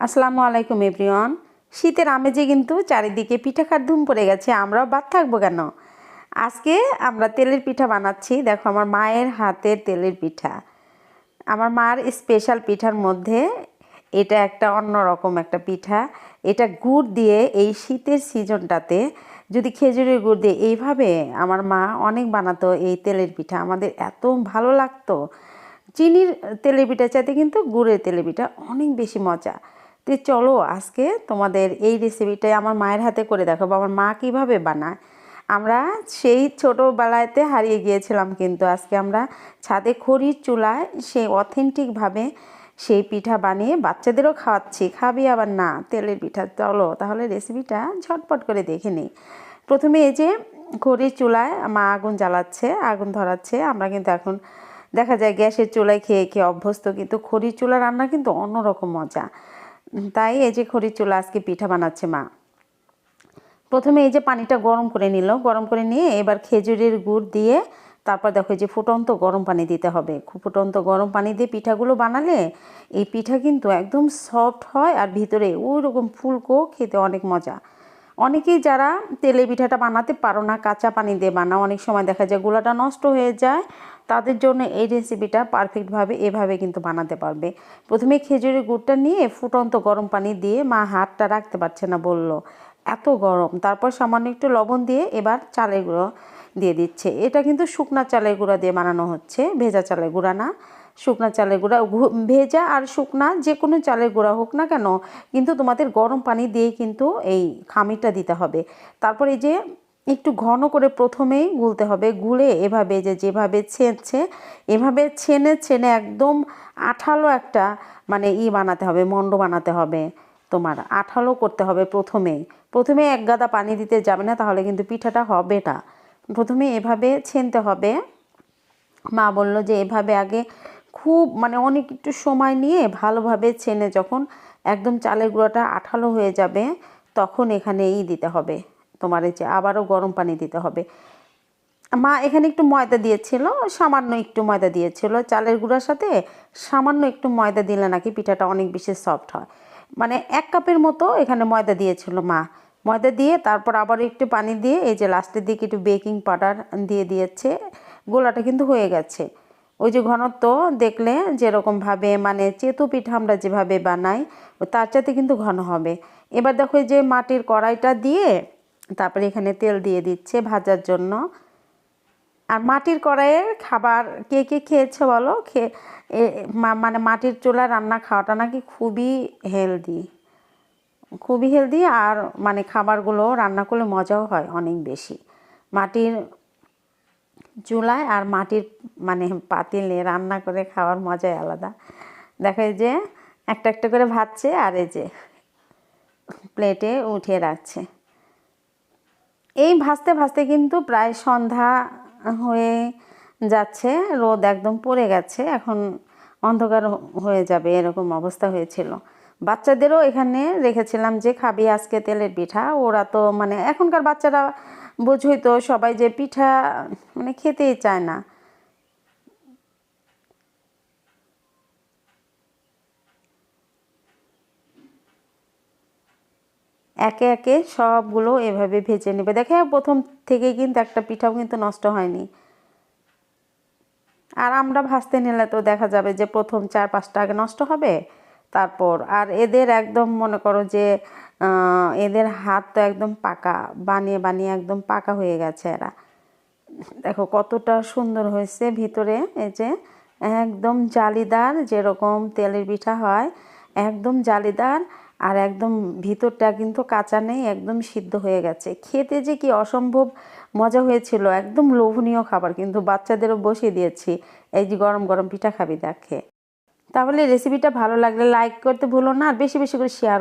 আসসালামু আলাইকুম, এভরিওয়ান। শীতের আমেজে কিন্তু চারিদিকে পিঠা খাট ধুম পড়ে গেছে, আমরাও বাদ থাকব কেন? আজকে আমরা তেলের পিঠা বানাচ্ছি। দেখো, আমার মায়ের হাতের তেলের পিঠা। আমার মার স্পেশাল পিঠার মধ্যে এটা একটা অন্যরকম একটা পিঠা। এটা গুড় দিয়ে এই শীতের সিজনটাতে, যদি খেজুরের গুড় দিয়ে, এইভাবে আমার মা অনেক বানাতো এই তেলের পিঠা। আমাদের এত ভালো লাগতো। চিনির তেলের পিঠা চাইতে কিন্তু গুড়ের তেলের পিঠা অনেক বেশি মজা। তো চলো আজকে তোমাদের এই রেসিপিটাই আমার মায়ের হাতে করে দেখাবো, আমার মা কীভাবে বানায়। আমরা সেই ছোটোবেলাতে হারিয়ে গিয়েছিলাম কিন্তু আজকে আমরা ছাদে খড়ির চুলায় সেই অথেন্টিকভাবে সেই পিঠা বানিয়ে বাচ্চাদেরও খাওয়াচ্ছি, খাবি আবার না তেলের পিঠা। চলো তাহলে রেসিপিটা ঝটপট করে দেখে নিই। প্রথমে এই যে খড়ির চুলায় মা আগুন জ্বালাচ্ছে, আগুন ধরাচ্ছে, আমরা কিন্তু এখন দেখা যায় গ্যাসের চুলায় খেয়ে খেয়ে অভ্যস্ত, কিন্তু খড়ির চুলা রান্না কিন্তু অন্যরকম মজা। তাই এই যে খড়ির চুলা আজকে পিঠা বানাচ্ছে মা। প্রথমে এই যে পানিটা গরম করে নিল, গরম করে নিয়ে এবার খেজুরের গুড় দিয়ে তারপর দেখো যে ফুটন্ত গরম পানি দিতে হবে। খুব ফুটন্ত গরম পানি দিয়ে পিঠাগুলো বানালে এই পিঠা কিন্তু একদম সফট হয় আর ভিতরে ওই রকম ফুলকো খেতে অনেক মজা। অনেকেই যারা তেলে পিঠাটা বানাতে পারো না, কাঁচা পানি দিয়ে বানাও, অনেক সময় দেখা যায় গুলাটা নষ্ট হয়ে যায় তাদের জন্য এই রেসিপিটা পারফেক্টভাবে এভাবে কিন্তু বানাতে পারবে। প্রথমে খেজুরের গুড়টা নিয়ে ফুটন্ত গরম পানি দিয়ে মা হাতটা রাখতে পারছে না, বলল, এত গরম। তারপর সামান্য একটু লবণ দিয়ে এবার চালের গুঁড়ো দিয়ে দিচ্ছে। এটা কিন্তু শুকনা চালের গুঁড়া দিয়ে বানানো হচ্ছে, ভেজা চালের গুঁড়া না। শুকনা চালের গুঁড়া ভেজা আর শুকনা যে কোনো চালের গুঁড়া হোক না কেন, কিন্তু তোমাদের গরম পানি দিয়ে কিন্তু এই খামিরটা দিতে হবে। তারপর এই যে একটু ঘন করে প্রথমেই গুলতে হবে, গুলে এভাবে যে যেভাবে ছেঁচছে এভাবে ছেনে ছেনে একদম আঠালো একটা মানে ই বানাতে হবে মণ্ড বানাতে হবে। তোমার আঠালো করতে হবে প্রথমেই। প্রথমে এক গাদা পানি দিতে যাবে না, তাহলে কিন্তু পিঠাটা হবে না। প্রথমে এভাবে ছেনতে হবে। মা বলল যে এভাবে আগে খুব মানে অনেক একটু সময় নিয়ে ভালোভাবে ছেনে যখন একদম চালের গুঁড়োটা আঠালো হয়ে যাবে, তখন এখানে ই দিতে হবে। তোমার এই যে আবারও গরম পানি দিতে হবে। মা এখানে একটু ময়দা দিয়েছিল, সামান্য একটু ময়দা দিয়েছিল। চালের গুঁড়ার সাথে সামান্য একটু ময়দা দিলে নাকি পিঠাটা অনেক বেশি সফট হয়। মানে এক কাপের মতো এখানে ময়দা দিয়েছিল মা। ময়দা দিয়ে তারপর আবার একটু পানি দিয়ে এই যে লাস্টের দিকে একটু বেকিং পাউডার দিয়ে দিয়েছে। গোলাটা কিন্তু হয়ে গেছে। ওই যে ঘনত্ব দেখলে যেরকমভাবে মানে চেতু পিঠা আমরা যেভাবে বানাই, তার চাইতে কিন্তু ঘন হবে। এবার দেখো যে মাটির কড়াইটা দিয়ে তারপরে এখানে তেল দিয়ে দিচ্ছে ভাজার জন্য। আর মাটির কড়াইয়ের খাবার কে কে খেয়েছে বলো? খেয়ে মানে মাটির চুলা রান্না খাওয়াটা নাকি খুবই হেলদি। খুবই হেলদি আর মানে খাবারগুলো রান্না করলে মজাও হয় অনেক বেশি। মাটির চুলায় আর মাটির মানে পাতিলে রান্না করে খাওয়ার মজাই আলাদা। দেখো যে একটা একটা করে ভাজছে আর এই যে প্লেটে উঠিয়ে রাখছে। এই ভাসতে ভাসতে কিন্তু প্রায় সন্ধ্যা হয়ে যাচ্ছে, রোদ একদম পড়ে গেছে, এখন অন্ধকার হয়ে যাবে, এরকম অবস্থা হয়েছিল। বাচ্চাদেরও এখানে রেখেছিলাম যে, খাবি আজকে তেলের পিঠা। ওরা তো মানে এখনকার বাচ্চারা বোঝই তো, সবাই যে পিঠা মানে খেতেই চায় না। একে একে সবগুলো এভাবে ভেজে নেবে। দেখে প্রথম থেকে কিন্তু একটা পিঠাও কিন্তু নষ্ট হয়নি। আর আমরা ভাজতে নিলে তো দেখা যাবে যে প্রথম চার পাঁচটা আগে নষ্ট হবে, তারপর আর এদের একদম মনে করো যে এদের হাত তো একদম পাকা, বানিয়ে বানিয়ে একদম পাকা হয়ে গেছে এরা। দেখো কতটা সুন্দর হয়েছে ভিতরে, এই যে একদম জালিদার যেরকম তেলের পিঠা হয়, একদম জালিদার আর একদম ভিতরটা কিন্তু কাঁচা নেই, একদম সিদ্ধ হয়ে গেছে। খেতে যে কি অসম্ভব মজা হয়েছিল, একদম লোভনীয় খাবার কিন্তু বাচ্চাদেরও বসিয়ে দিয়েছি। এই যে গরম গরম পিঠা খাবি, দেখে তাহলে রেসিপিটা ভালো লাগলে লাইক করতে ভুলো না, আর বেশি বেশি করে শেয়ার